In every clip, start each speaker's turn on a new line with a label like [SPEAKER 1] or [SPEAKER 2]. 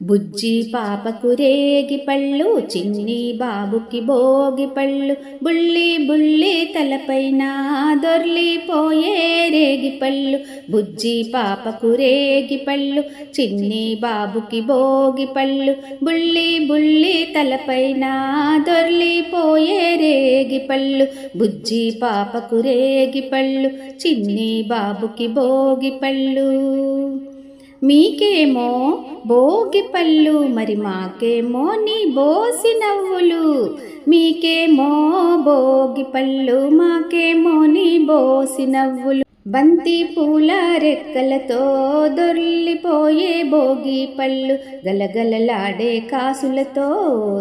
[SPEAKER 1] బుజ్జి పాపకు రేగి పళ్ళు చిన్ని బాబుకి భోగి పళ్ళు బుల్లి బుల్లి తలపైన దొర్లిపోయే రేగి పళ్ళు బుజ్జి పాపకు రేగి పళ్ళు చిన్ని బాబుకి భోగి పళ్ళు బుల్లి బుల్లి తలపైన దొర్లిపోయే రేగి పళ్ళు బుజ్జి పాపకు రేగి పళ్ళు చిన్ని బాబుకి భోగి పళ్ళు. మీకేమో భోగి పళ్ళు మరి మాకేమో నీ బోసి నవ్వులు. మీకేమో భోగి పళ్ళు మాకేమో నీ బోసి నవ్వులు. బంతి పూల రెక్కలతో దొర్లిపోయే భోగి పళ్ళు గలగలలాడే కాసులతో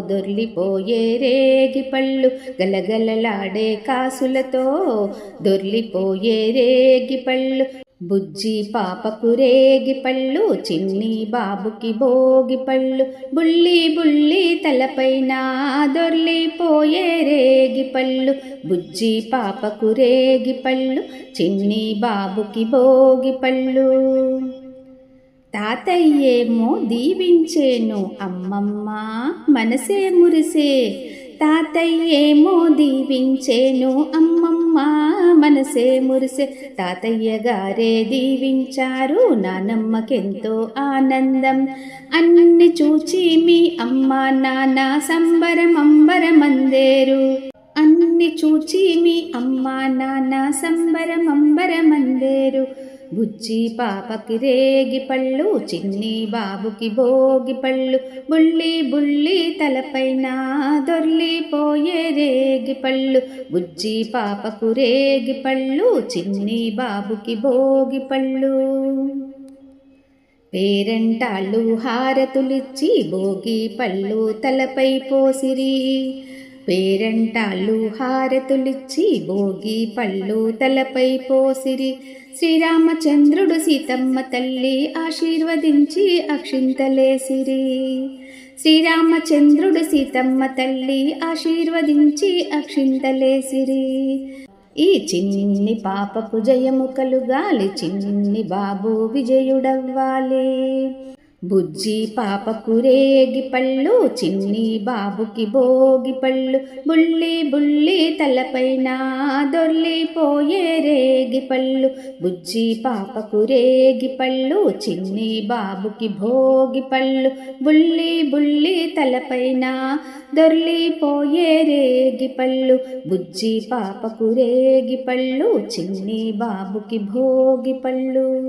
[SPEAKER 1] దొర్లిపోయే రేగి పళ్ళు గలగలలాడే కాసులతో దొర్లిపోయే రేగి పళ్ళు బుజ్జి పాపకు రేగి పళ్ళు చిన్ని బాబుకి భోగి పళ్ళు బుల్లి బుల్లి తలపైన దొర్లిపోయే రేగి పళ్ళు బుజ్జి పాపకు రేగి పళ్ళు చిన్ని బాబుకి భోగి పళ్ళు. తాతయ్యేమో దీవించేను అమ్మమ్మ మనసే మురిసే. తాతయ్యేమో దీవించేను అమ్మమ్మ మనసే మురిసే. తాతయ్య గారే దీవించారు నానమ్మకెంతో ఆనందం. అన్ని చూచి మీ అమ్మ నాన్న సంబరం అంబరమందేరు అన్ని చూచి మీ అమ్మ నాన్న సంబరం బుజ్జి పాపకి రేగి పళ్ళు చిన్ని బాబుకి భోగి పళ్ళు బుల్లి బుల్లి తలపైన దొర్లిపోయే రేగి పళ్ళు బుజ్జి పాపకు రేగి పళ్ళు చిన్ని బాబుకి భోగి పళ్ళు. పేరంటాళ్ళు హారతులిచ్చి భోగి పళ్ళు తలపై పోసిరి. పేరంటాళ్ళు హారతులిచ్చి భోగి పళ్ళు తలపై పోసిరి. శ్రీరామచంద్రుడు సీతమ్మ తల్లి ఆశీర్వదించి అక్షింతలేసిరి. శ్రీరామచంద్రుడు సీతమ్మ తల్లి ఆశీర్వదించి అక్షింతలేసిరి. ఈ చిన్ని పాపకు జయము కలుగాలి చిన్ని బాబు విజయుడవ్వాలి. బుజ్జి పాపకు రేగి పళ్ళు చిన్ని బాబుకి భోగి పళ్ళు. బుల్లి బుల్లి తలపైన దొర్లిపోయే రేగి పళ్ళు. బుజ్జి పాపకు రేగి పళ్ళు చిన్ని బాబుకి భోగి పళ్ళు. బుల్లి బుల్లి తలపైన దొర్లిపోయే రేగి పళ్ళు. బుజ్జి పాపకు రేగి పళ్ళు చిన్ని బాబుకి భోగి పళ్ళు.